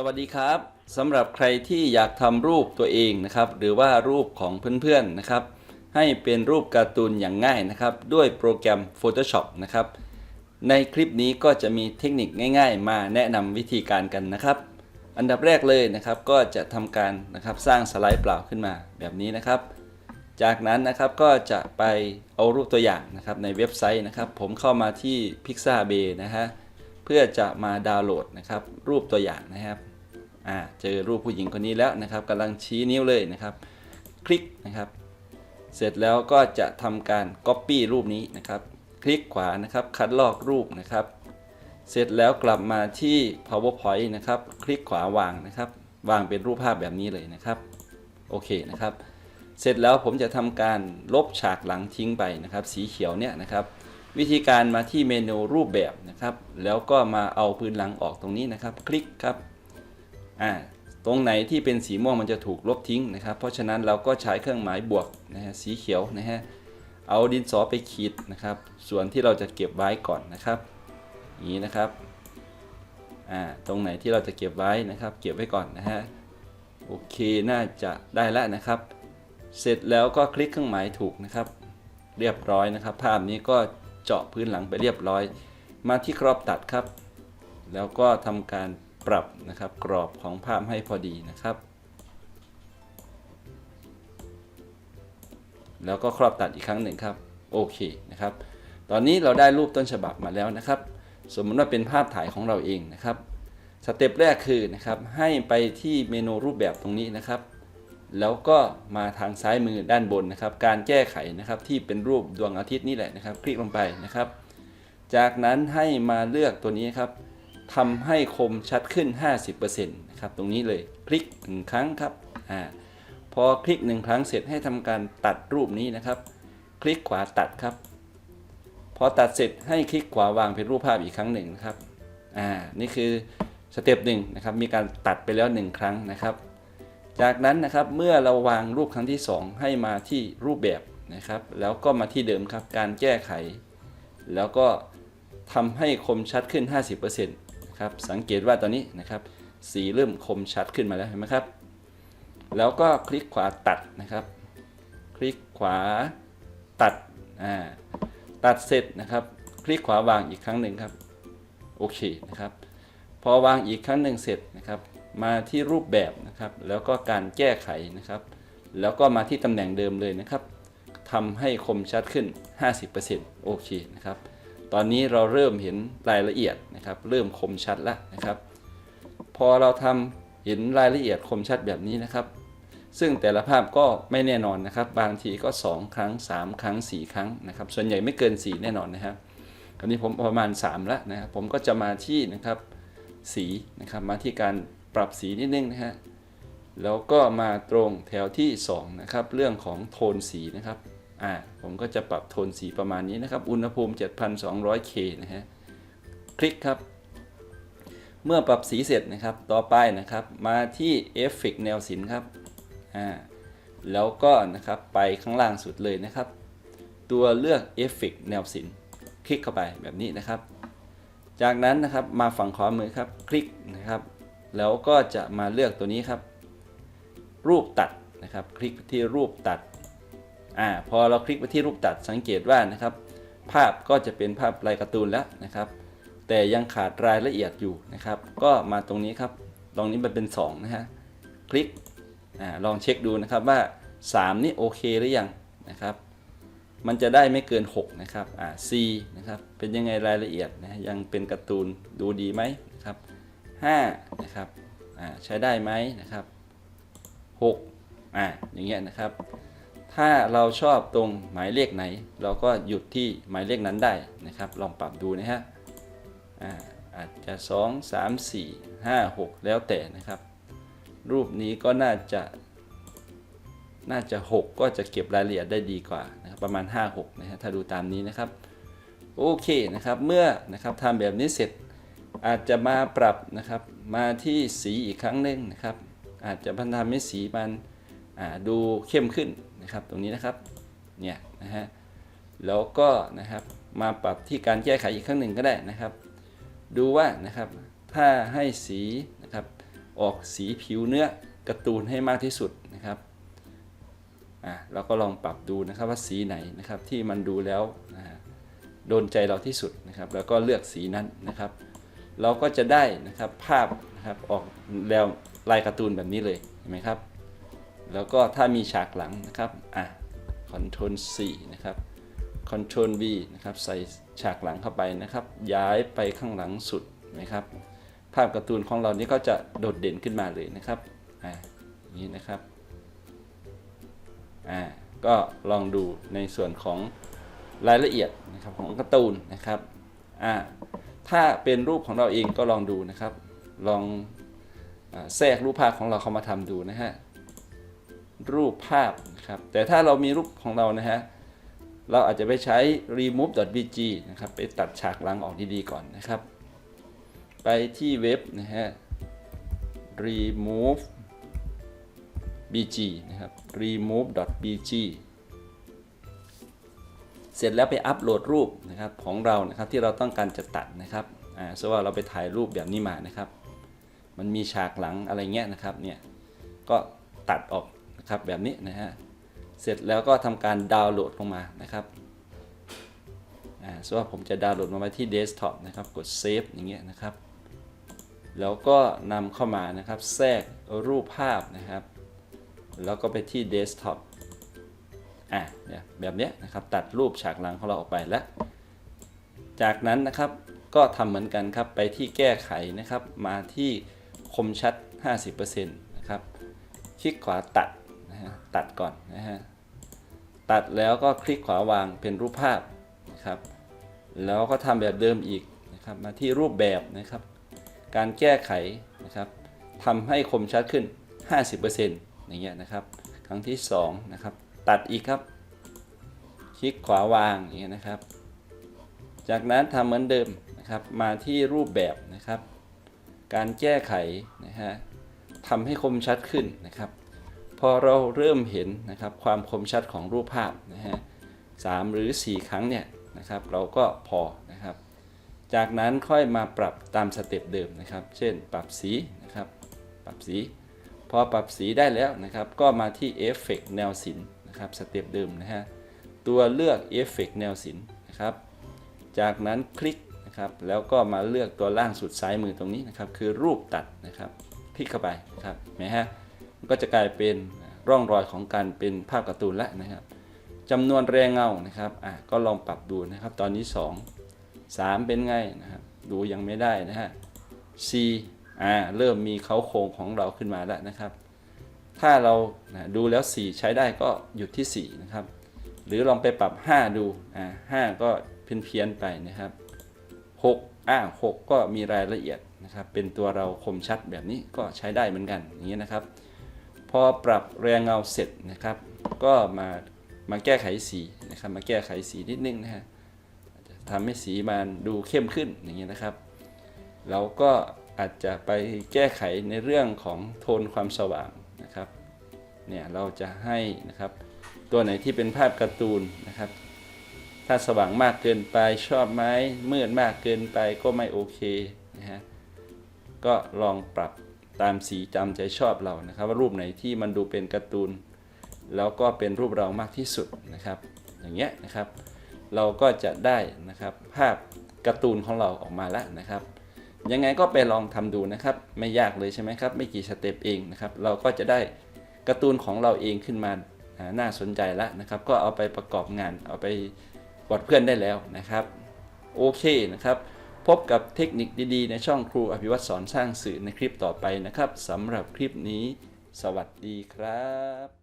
สวัสดีครับสำหรับใครที่อยากทำรูปตัวเองนะครับ หรือว่ารูปของเพื่อนๆนะครับ ให้เป็นรูปการ์ตูนอย่างง่ายนะครับ ด้วยโปรแกรม Photoshop นะครับ ในคลิปนี้ก็จะมีเทคนิคง่าย ๆ มาแนะนำวิธีการกันนะครับ อันดับแรกเลยนะครับก็จะทำการนะครับสร้างสไลด์เปล่าขึ้นมาแบบนี้นะครับ จากนั้นนะครับก็จะไปเอารูปตัวอย่างนะครับในเว็บไซต์นะครับ ผมเข้ามาที่ Pixabay นะฮะเพื่อจะมาดาวน์โหลดนะครับรูปตัวอย่างนะครับ อ่าเจอรูปผู้หญิงคนนี้แล้วนะครับกำลังชี้นิ้วเลยนะครับ คลิกนะครับ เสร็จแล้วก็จะทำการ Copy รูปนี้นะครับ คลิกขวานะครับ คัดลอกรูปนะครับ เสร็จแล้วกลับมาที่ PowerPoint นะครับ คลิกขวาวางนะครับ วางเป็นรูปภาพแบบนี้เลยนะครับโอเคนะครับ เสร็จแล้วผมจะทำการลบฉากหลังทิ้งไปนะครับ สีเขียวเนี่ยนะครับวิธีการมาที่เมนูรูปแบบนะครับ แล้วก็มาเอาพื้นหลังออกตรงนี้นะครับ คลิกครับ อ่าตรงไหนที่เป็นสีม่วงมันจะถูกลบทิ้งนะครับ เพราะฉะนั้นเราก็ใช้เครื่องหมายบวกนะฮะสีเขียวนะฮะเอาดินสอไปขีดนะครับ ส่วนที่เราจะเก็บไว้ก่อนนะครับอย่างนี้นะครับอ่าตรงไหนที่เราจะเก็บไว้นะครับ เก็บไว้ก่อนนะฮะโอเคน่าจะได้แล้วนะครับ เสร็จแล้วก็คลิกเครื่องหมายถูกนะครับ เรียบร้อยนะครับ ภาพนี้ก็เจาะพื้นหลังไปเรียบร้อย มาที่ครอบตัดครับ แล้วก็ทำการ ปรับนะครับกรอบของภาพให้พอดีนะครับ แล้วก็ครอบตัดอีกครั้งหนึ่งครับโอเคนะครับ ตอนนี้เราได้รูปต้นฉบับมาแล้วนะครับ สมมติว่าเป็นภาพถ่ายของเราเองนะครับสเต็ปแรกคือนะครับให้ไปที่เมนูรูปแบบตรงนี้นะครับ แล้วก็มาทางซ้ายมือด้านบนนะครับ การแก้ไขนะครับที่เป็นรูปดวงอาทิตย์นี่แหละนะครับ คลิกลงไปนะครับ จากนั้นให้มาเลือกตัวนี้ครับ ทำให้คมชัดขึ้น 50%นะครับตรงนี้เลยคลิกหนึ่งครั้งครับอ่าพอคลิกหนึ่งครั้งเสร็จให้ทำการตัดรูปนี้นะครับ คลิกขวาตัดครับ พอตัดเสร็จให้คลิกขวาวางเป็นรูปภาพอีกครั้งหนึ่งนะครับอ่านี่คือสเต็ปหนึ่งนะครับมีการตัดไปแล้วหนึ่งครั้งนะครับ จากนั้นนะครับเมื่อเราวางรูปครั้งที่ 2 ให้มาที่รูปแบบนะครับ แล้วก็มาที่เดิมครับการแก้ไข แล้วก็ทำให้คมชัดขึ้น 50% นะครับสังเกตว่าตอนนี้นะครับสีเริ่มคมชัดขึ้นมาแล้วเห็นไหมครับ แล้วก็คลิกขวาตัดนะครับ คลิกขวาตัดอ่าตัดเสร็จนะครับ คลิกขวาวางอีกครั้งหนึ่งครับโอเคนะครับ พอวางอีกครั้งหนึ่งเสร็จนะครับ มาที่รูปแบบนะครับ แล้วก็การแก้ไขนะครับ แล้วก็มาที่ตำแหน่งเดิมเลยนะครับทำให้คมชัดขึ้น 50%โอเคนะครับ ตอนนี้เราเริ่มเห็นรายละเอียดนะครับ เริ่มคมชัดแล้วนะครับ พอเราทำเห็นรายละเอียดคมชัดแบบนี้นะครับ ซึ่งแต่ละภาพก็ไม่แน่นอนนะครับ บางทีก็ 2 ครั้ง 3 ครั้ง 4 ครั้งนะครับ ส่วนใหญ่ไม่เกิน 4 แน่นอนนะครับคราวนี้ผมประมาณ 3 แล้วนะครับ ผมก็จะมาที่นะครับสีนะครับ มาที่การปรับสีนิดนึงนะฮะแล้วก็มาตรงแถวที่ 2 นะครับ เรื่องของโทนสีนะครับ อ่าผมก็จะปรับโทนสีประมาณนี้นะครับ อุณหภูมิ 7,200K นะฮะ คลิกครับ เมื่อปรับสีเสร็จนะครับ ต่อไปนะครับ มาที่เอฟเฟกแนวสินครับ อ่า แล้วก็นะครับไปข้างล่างสุดเลยนะครับ ตัวเลือกเอฟเฟกแนวสิน คลิกเข้าไปแบบนี้นะครับ จากนั้นนะครับมาฝั่งขวามือครับ คลิกนะครับ แล้วก็จะมาเลือกตัวนี้ครับ รูปตัดนะครับ คลิกที่รูปตัด อ่าพอเราคลิกไปที่รูปตัดสังเกตว่านะครับ ภาพก็จะเป็นภาพลายการ์ตูนแล้วนะครับ แต่ยังขาดรายละเอียดอยู่นะครับ ก็มาตรงนี้ครับตรงนี้มันเป็น2นะฮะคลิกอ่าลองเช็คดูนะครับว่า 3 นี่โอเคหรือยังนะครับ มันจะได้ไม่เกิน 6 นะครับอ่า C นะครับเป็นยังไงรายละเอียดนะยังเป็นการ์ตูนดูดีไหมนะครับ5นะครับอ่าใช้ได้ไหมนะครับ6อ่าอย่างเงี้ยนะครับ ถ้าเราชอบตรงหมายเลขไหน เราก็หยุดที่หมายเลขนั้นได้นะครับ ลองปรับดูนะฮะอาอาจจะ 2 3 4 5 6 แล้วแต่นะครับ รูปนี้ก็น่าจะ น่าจะ 6 ก็จะเก็บรายละเอียดได้ดีกว่านะครับประมาณ 5 6 นะฮะถ้าดูตามนี้นะครับโอเคนะครับเมื่อนะครับทำแบบนี้เสร็จอาจจะมาปรับนะครับมาที่สีอีกครั้งหนึ่งนะครับ อาจจะพันทำให้สีมันดูเข้มขึ้น นะครับตรงนี้นะครับเนี่ยนะฮะแล้วก็นะครับมาปรับที่การแก้ไขอีกครั้งหนึ่งก็ได้นะครับ ดูว่านะครับถ้าให้สีนะครับออกสีผิวเนื้อการ์ตูนให้มากที่สุดนะครับอะเราก็ลองปรับดูนะครับว่าสีไหนนะครับที่มันดูแล้วนะฮะโดนใจเราที่สุดนะครับแล้วก็เลือกสีนั้นนะครับ เราก็จะได้นะครับภาพนะครับออกแล้วลายการ์ตูนแบบนี้เลยเห็นไหมครับ แล้วก็ถ้ามีฉากหลังนะครับอะ Ctrl C นะครับ Ctrl V นะครับใส่ฉากหลังเข้าไปนะครับ ย้ายไปข้างหลังสุดนะครับ ภาพการ์ตูนของเรานี่ก็จะโดดเด่นขึ้นมาเลยนะครับอ่าอย่างนี้นะครับอ่าก็ลองดูในส่วนของรายละเอียดนะครับของการ์ตูนนะครับอ่าถ้าเป็นรูปของเราเองก็ลองดูนะครับ ลองอแทรกรูปภาพของเราเข้ามาทำดูนะฮะ รูปภาพนะครับแต่ถ้าเรามีรูปของเรานะฮะเราอาจจะไปใช้ remove.bg นะครับไปตัดฉากหลังออกดีๆก่อนนะครับ ไปที่เว็บนะฮะ remove bg นะครับ remove.bg เสร็จแล้วไปอัปโหลดรูปนะครับของเรานะครับที่เราต้องการจะตัดนะครับอ่าสมมติว่าเราไปถ่ายรูปแบบนี้มานะครับ มันมีฉากหลังอะไรเงี้ยนะครับเนี่ยก็ตัดออก ครับแบบนี้นะฮะเสร็จแล้วก็ทำการดาวน์โหลดลงมานะครับอ่าสมมติว่าผมจะดาวน์โหลดมาไว้ที่เดสก์ท็อปนะครับกดเซฟอย่างเงี้ยนะครับแล้วก็นำเข้ามานะครับแทรกรูปภาพนะครับ แล้วก็ไปที่เดสก์ท็อปอะเนี่ยแบบนี้นะครับตัดรูปฉากหลังของเราออกไปแล้ว จากนั้นนะครับก็ทำเหมือนกันครับไปที่แก้ไขนะครับ มาที่คมชัด 50%นะครับ คลิกขวาตัด นะฮะตัดก่อนนะฮะตัดแล้วก็คลิกขวาวางเป็นรูปภาพนะครับแล้วก็ทำแบบเดิมอีกนะครับมาที่รูปแบบนะครับ การแก้ไขนะครับทำให้คมชัดขึ้น 50%อย่างเงี้ยนะครับ ครั้งที่2นะครับตัดอีกครับ คลิกขวาวางอย่างเงี้ยนะครับ จากนั้นทำเหมือนเดิมนะครับมาที่รูปแบบนะครับ การแก้ไขนะฮะทำให้คมชัดขึ้นนะครับ พอเราเริ่มเห็นนะครับความคมชัดของรูปภาพนะฮะสามหรือ 4 ครั้งเนี่ยนะครับเราก็พอนะครับ จากนั้นค่อยมาปรับตามสเต็ปเดิมนะครับ เช่นปรับสีนะครับปรับสี พอปรับสีได้แล้วนะครับ ก็มาที่เอฟเฟกแนวสินนะครับสเต็ปเดิมนะฮะตัวเลือกเอฟเฟกแนวสินนะครับ จากนั้นคลิกนะครับแล้วก็มาเลือกตัวล่างสุดซ้ายมือตรงนี้นะครับ คือรูปตัดนะครับ คลิกเข้าไปนะครับเห็นไหมฮะ ก็จะกลายเป็นร่องรอยของการเป็นภาพการ์ตูนแล้วนะครับจำนวนแรงเงานะครับอะก็ลองปรับดูนะครับ ตอนนี้ 2 3 เป็นไงนะครับ ดูยังไม่ได้นะฮะ C อ่าเริ่มมีเขาโครงของเราขึ้นมาแล้วนะครับ ถ้าเรานะดูแล้ว 4 ใช้ได้ก็หยุดที่ 4 นะครับ หรือลองไปปรับ 5 ดูอ่า5ก็เพี้ยนเพียนไปนะครับ 6อ่า6ก็มีรายละเอียดนะครับ เป็นตัวเราคมชัดแบบนี้ก็ใช้ได้เหมือนกันอย่างนี้ยนะครับ พอปรับแรงเงาเสร็จนะครับ ก็มามาแก้ไขสีนะครับมาแก้ไขสีนิดนึงนะฮะทำให้สีมันดูเข้มขึ้นอย่างนี้ยนะครับเราก็อาจจะไปแก้ไขในเรื่องของโทนความสว่างนะครับเนี่ยเราจะให้นะครับตัวไหนที่เป็นภาพการ์ตูนนะครับ ถ้าสว่างมากเกินไปชอบไหมมืดมากเกินไปก็ไม่โอเคนะฮะก็ลองปรับ ตามสีจำใจชอบเรานะครับ ว่ารูปไหนที่มันดูเป็นการ์ตูน แล้วก็เป็นรูปเรามากที่สุดนะครับ อย่างเงี้ยนะครับ เราก็จะได้นะครับภาพการ์ตูนของเราออกมาแล้วนะครับ ยังไงก็ไปลองทำดูนะครับ ไม่ยากเลยใช่ไหมครับ ไม่กี่สเต็ปเองนะครับ เราก็จะได้การ์ตูนของเราเองขึ้นมาน่าสนใจแล้วนะครับ ก็เอาไปประกอบงานเอาไปบอดเพื่อนได้แล้วนะครับ โอเคนะครับ พบกับเทคนิคดีๆ ในช่องครูอภิวัตสอนสร้างสื่อในคลิปต่อไปนะครับสำหรับคลิปนี้ สวัสดีครับ